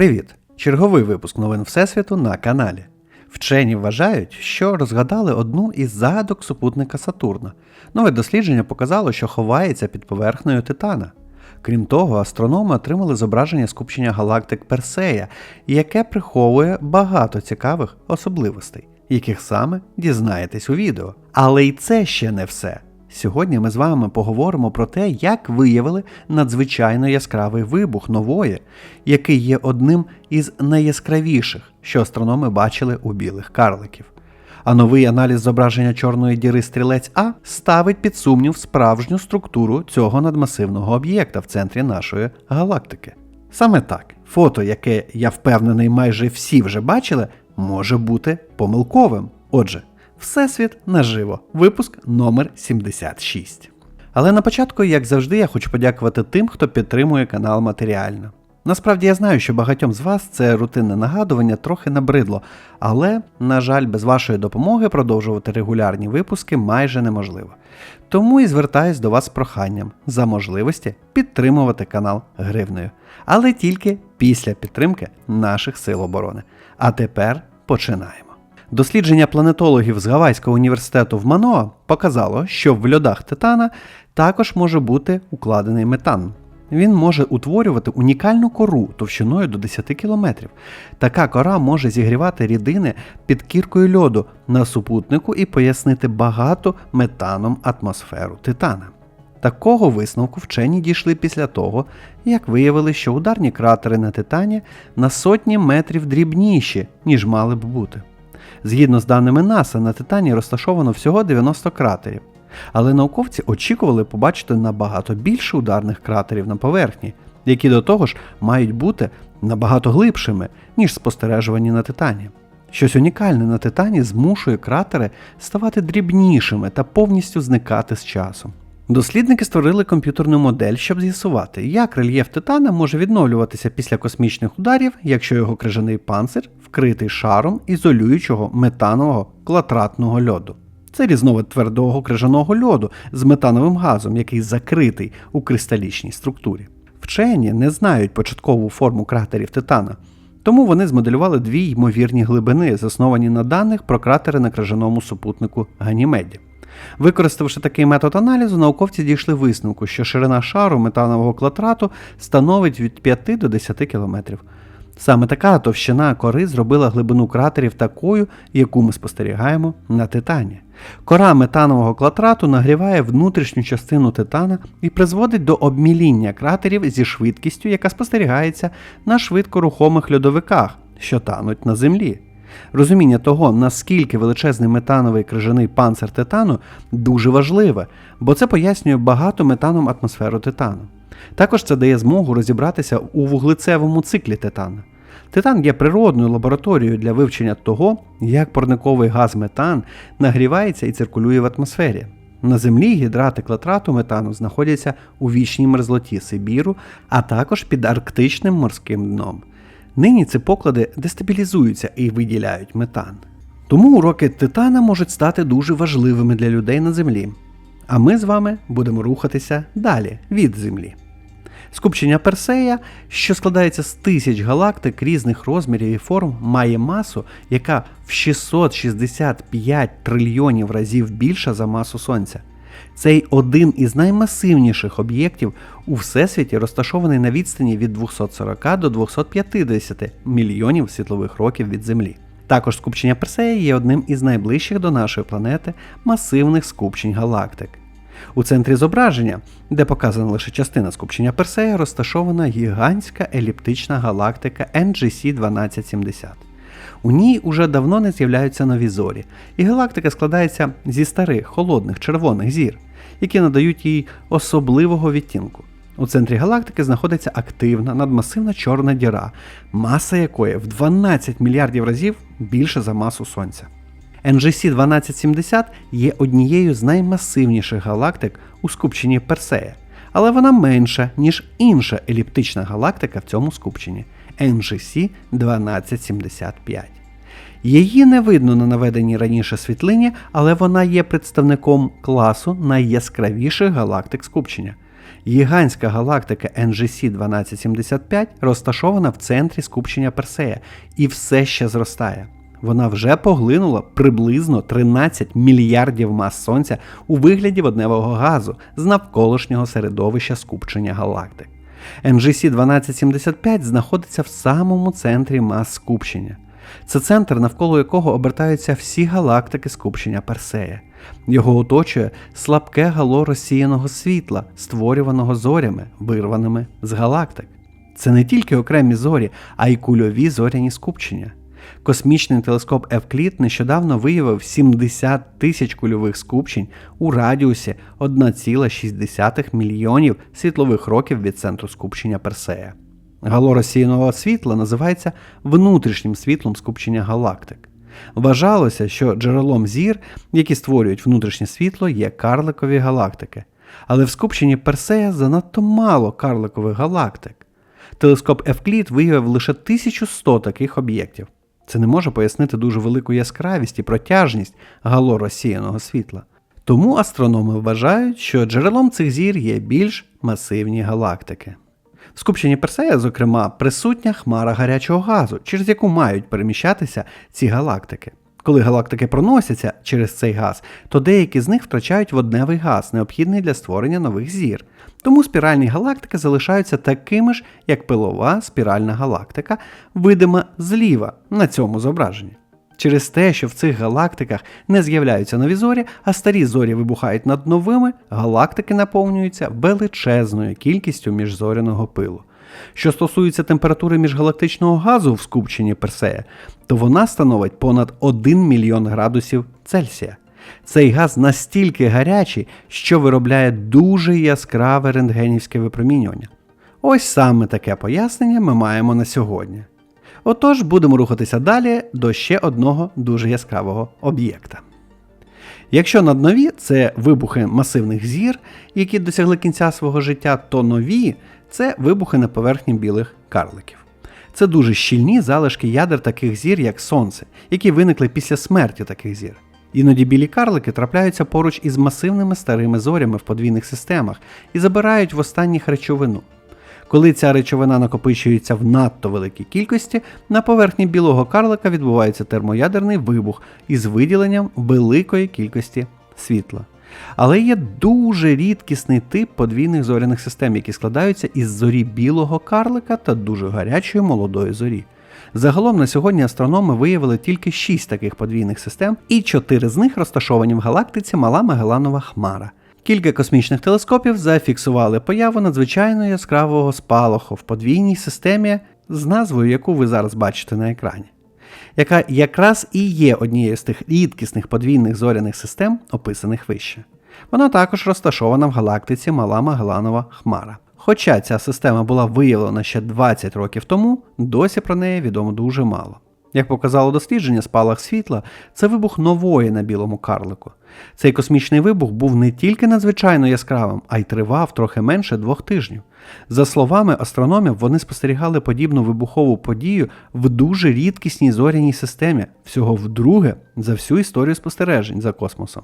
Привіт! Черговий випуск новин Всесвіту на каналі. Вчені вважають, що розгадали одну із загадок супутника Сатурна. Нове дослідження показало, що ховається під поверхнею Титана. Крім того, астрономи отримали зображення скупчення галактик Персея, яке приховує багато цікавих особливостей, яких саме дізнаєтесь у відео. Але й це ще не все. Сьогодні ми з вами поговоримо про те, як виявили надзвичайно яскравий вибух нової, який є одним із найяскравіших, що астрономи бачили у білих карликів. А новий аналіз зображення чорної діри стрілець А ставить під сумнів справжню структуру цього надмасивного об'єкта в центрі нашої галактики. Саме так, фото, яке я впевнений, майже всі вже бачили, може бути помилковим. Отже, Всесвіт наживо, випуск номер 76. Але на початку, як завжди, я хочу подякувати тим, хто підтримує канал матеріально. Насправді я знаю, що багатьом з вас це рутинне нагадування трохи набридло, але, на жаль, без вашої допомоги продовжувати регулярні випуски майже неможливо. Тому і звертаюсь до вас з проханням за можливості підтримувати канал гривнею, але тільки після підтримки наших сил оборони. А тепер починаємо. Дослідження планетологів з Гавайського університету в Маноа показало, що в льодах Титана також може бути укладений метан. Він може утворювати унікальну кору товщиною до 10 км. Така кора може зігрівати рідини під кіркою льоду на супутнику і пояснити багато метаном атмосферу Титана. Такого висновку вчені дійшли після того, як виявили, що ударні кратери на Титані на сотні метрів дрібніші, ніж мали б бути. Згідно з даними НАСА, на Титані розташовано всього 90 кратерів, але науковці очікували побачити набагато більше ударних кратерів на поверхні, які до того ж мають бути набагато глибшими, ніж спостережувані на Титані. Щось унікальне на Титані змушує кратери ставати дрібнішими та повністю зникати з часом. Дослідники створили комп'ютерну модель, щоб з'ясувати, як рельєф Титана може відновлюватися після космічних ударів, якщо його крижаний панцир вкритий шаром ізолюючого метанового клатратного льоду. Це різновид твердого крижаного льоду з метановим газом, який закритий у кристалічній структурі. Вчені не знають початкову форму кратерів Титана, тому вони змоделювали дві ймовірні глибини, засновані на даних про кратери на крижаному супутнику Ганімеді. Використавши такий метод аналізу, науковці дійшли висновку, що ширина шару метанового клатрату становить від 5 до 10 км. Саме така товщина кори зробила глибину кратерів такою, яку ми спостерігаємо на Титані. Кора метанового клатрату нагріває внутрішню частину Титана і призводить до обміління кратерів зі швидкістю, яка спостерігається на швидкорухомих льодовиках, що тануть на землі. Розуміння того, наскільки величезний метановий крижаний панцир титану, дуже важливе, бо це пояснює багато метаном атмосферу титану. Також це дає змогу розібратися у вуглецевому циклі титана. Титан є природною лабораторією для вивчення того, як парниковий газ метан нагрівається і циркулює в атмосфері. На землі гідрати клатрату метану знаходяться у вічній мерзлоті Сибіру, а також під арктичним морським дном. Нині ці поклади дестабілізуються і виділяють метан. Тому уроки титана можуть стати дуже важливими для людей на землі. А ми з вами будемо рухатися далі від Землі. Скупчення Персея, що складається з тисяч галактик різних розмірів і форм, має масу, яка в 665 трильйонів разів більша за масу Сонця. Цей один із наймасивніших об'єктів у всесвіті розташований на відстані від 240 до 250 мільйонів світлових років від Землі. Також скупчення Персея є одним із найближчих до нашої планети масивних скупчень галактик. У центрі зображення, де показана лише частина скупчення Персея, розташована гігантська еліптична галактика NGC 1270. У ній уже давно не з'являються нові зорі, і галактика складається зі старих холодних червоних зір, які надають їй особливого відтінку. У центрі галактики знаходиться активна надмасивна чорна діра, маса якої в 12 мільярдів разів більше за масу Сонця. NGC 1270 є однією з наймасивніших галактик у скупченні Персея, але вона менша, ніж інша еліптична галактика в цьому скупченні NGC 1275. Її не видно на наведеній раніше світлині, але вона є представником класу найяскравіших галактик скупчення. Гігантська галактика NGC 1275 розташована в центрі скупчення Персея і все ще зростає. Вона вже поглинула приблизно 13 мільярдів мас сонця у вигляді водневого газу з навколишнього середовища скупчення галактик. NGC 1275 знаходиться в самому центрі мас скупчення. Це центр, навколо якого обертаються всі галактики скупчення Персея. Його оточує слабке гало розсіяного світла, створюваного зорями, вирваними з галактик. Це не тільки окремі зорі, а й кульові зоряні скупчення. Космічний телескоп Евклід нещодавно виявив 70 тисяч кульових скупчень у радіусі 1,6 мільйонів світлових років від центру скупчення Персея. Гало розсіяного світла називається внутрішнім світлом скупчення галактик. Вважалося, що джерелом зір, які створюють внутрішнє світло, є карликові галактики. Але в скупченні Персея занадто мало карликових галактик. Телескоп Евклід виявив лише 1100 таких об'єктів. Це не може пояснити дуже велику яскравість і протяжність гало розсіяного світла. Тому астрономи вважають, що джерелом цих зір є більш масивні галактики. В скупченні Персея, зокрема, присутня хмара гарячого газу, через яку мають переміщатися ці галактики. Коли галактики проносяться через цей газ, то деякі з них втрачають водневий газ, необхідний для створення нових зір. Тому спіральні галактики залишаються такими ж, як пилова спіральна галактика, видима зліва на цьому зображенні. Через те, що в цих галактиках не з'являються нові зорі, а старі зорі вибухають над новими, галактики наповнюються величезною кількістю міжзоряного пилу. Що стосується температури міжгалактичного газу в скупченні Персея, то вона становить понад 1 мільйон градусів Цельсія. Цей газ настільки гарячий, що виробляє дуже яскраве рентгенівське випромінювання. Ось саме таке пояснення ми маємо на сьогодні. Отож, будемо рухатися далі до ще одного дуже яскравого об'єкта. Якщо наднові це вибухи масивних зір, які досягли кінця свого життя, то нові це вибухи на поверхні білих карликів. Це дуже щільні залишки ядер таких зір, як Сонце, які виникли після смерті таких зір. Іноді білі карлики трапляються поруч із масивними старими зорями в подвійних системах і забирають в останніх речовину. Коли ця речовина накопичується в надто великій кількості, на поверхні білого карлика відбувається термоядерний вибух із виділенням великої кількості світла. Але є дуже рідкісний тип подвійних зоряних систем, які складаються із зорі білого карлика та дуже гарячої молодої зорі. Загалом на сьогодні астрономи виявили тільки 6 таких подвійних систем, і 4 з них розташовані в галактиці Мала Магеланова Хмара. Кілька космічних телескопів зафіксували появу надзвичайно яскравого спалаху в подвійній системі з назвою, яку ви зараз бачите на екрані, яка якраз і є однією з тих рідкісних подвійних зоряних систем, описаних вище. Вона також розташована в галактиці Мала Магеланова Хмара. Хоча ця система була виявлена ще 20 років тому, досі про неї відомо дуже мало. Як показало дослідження, спалах світла це вибух нової на білому карлику. Цей космічний вибух був не тільки надзвичайно яскравим, а й тривав трохи менше двох тижнів. За словами астрономів, вони спостерігали подібну вибухову подію в дуже рідкісній зоряній системі, всього вдруге за всю історію спостережень за космосом.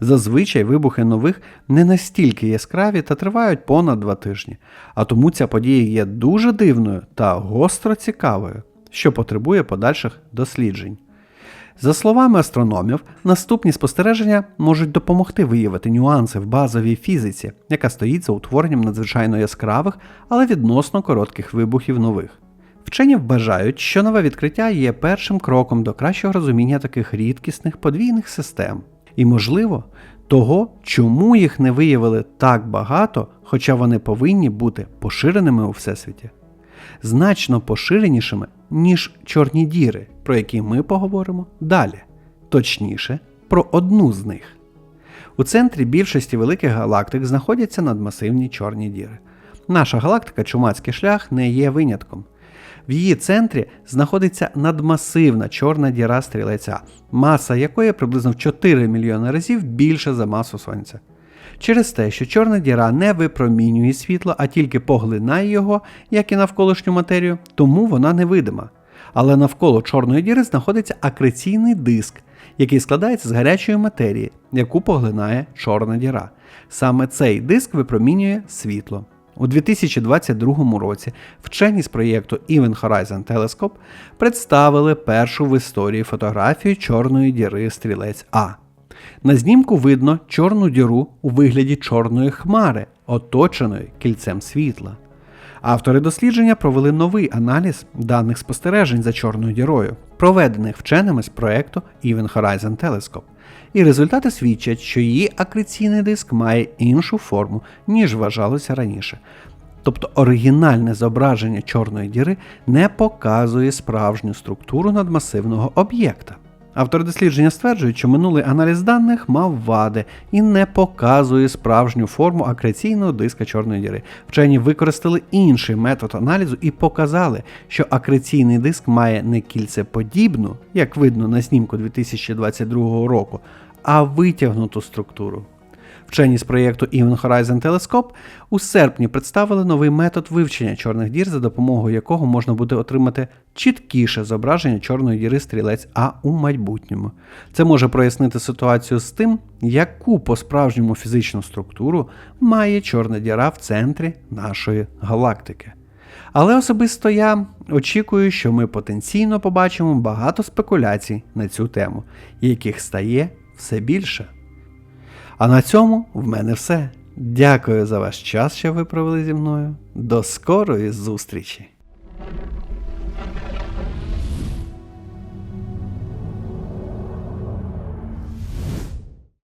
Зазвичай вибухи нових не настільки яскраві та тривають понад два тижні, а тому ця подія є дуже дивною та гостро цікавою, що потребує подальших досліджень. За словами астрономів, наступні спостереження можуть допомогти виявити нюанси в базовій фізиці, яка стоїть за утворенням надзвичайно яскравих, але відносно коротких вибухів нових. Вчені вважають, що нове відкриття є першим кроком до кращого розуміння таких рідкісних подвійних систем. І, можливо, того, чому їх не виявили так багато, хоча вони повинні бути поширеними у всесвіті, значно поширенішими, ніж чорні діри, про які ми поговоримо далі, точніше, про одну з них. У центрі більшості великих галактик знаходяться надмасивні чорні діри. Наша галактика Чумацький шлях не є винятком. В її центрі знаходиться надмасивна чорна діра стрілеця, маса якої приблизно в 4 мільйони разів більша за масу Сонця. Через те, що чорна діра не випромінює світло, а тільки поглинає його, як і навколишню матерію, тому вона невидима. Але навколо чорної діри знаходиться акреційний диск, який складається з гарячої матерії, яку поглинає чорна діра. Саме цей диск випромінює світло. У 2022 році вчені з проєкту Event Horizon Telescope представили першу в історії фотографію чорної діри стрілець А. На знімку видно чорну діру у вигляді чорної хмари, оточеної кільцем світла. Автори дослідження провели новий аналіз даних спостережень за чорною дірою, проведених вченими з проекту Event Horizon Telescope. І результати свідчать, що її акреційний диск має іншу форму, ніж вважалося раніше. Тобто оригінальне зображення чорної діри не показує справжню структуру надмасивного об'єкта. Автори дослідження стверджують, що минулий аналіз даних мав вади і не показує справжню форму акреційного диска чорної діри. Вчені використали інший метод аналізу і показали, що акреційний диск має не кільцеподібну, як видно на знімку 2022 року, а витягнуту структуру. Вчені з проєкту Event Horizon Telescope у серпні представили новий метод вивчення чорних дір, за допомогою якого можна буде отримати чіткіше зображення чорної діри стрілець А у майбутньому. Це може прояснити ситуацію з тим, яку по-справжньому фізичну структуру має чорна діра в центрі нашої галактики. Але особисто я очікую, що ми потенційно побачимо багато спекуляцій на цю тему, яких стає все більше. А на цьому в мене все. Дякую за ваш час, що ви провели зі мною. До скорої зустрічі!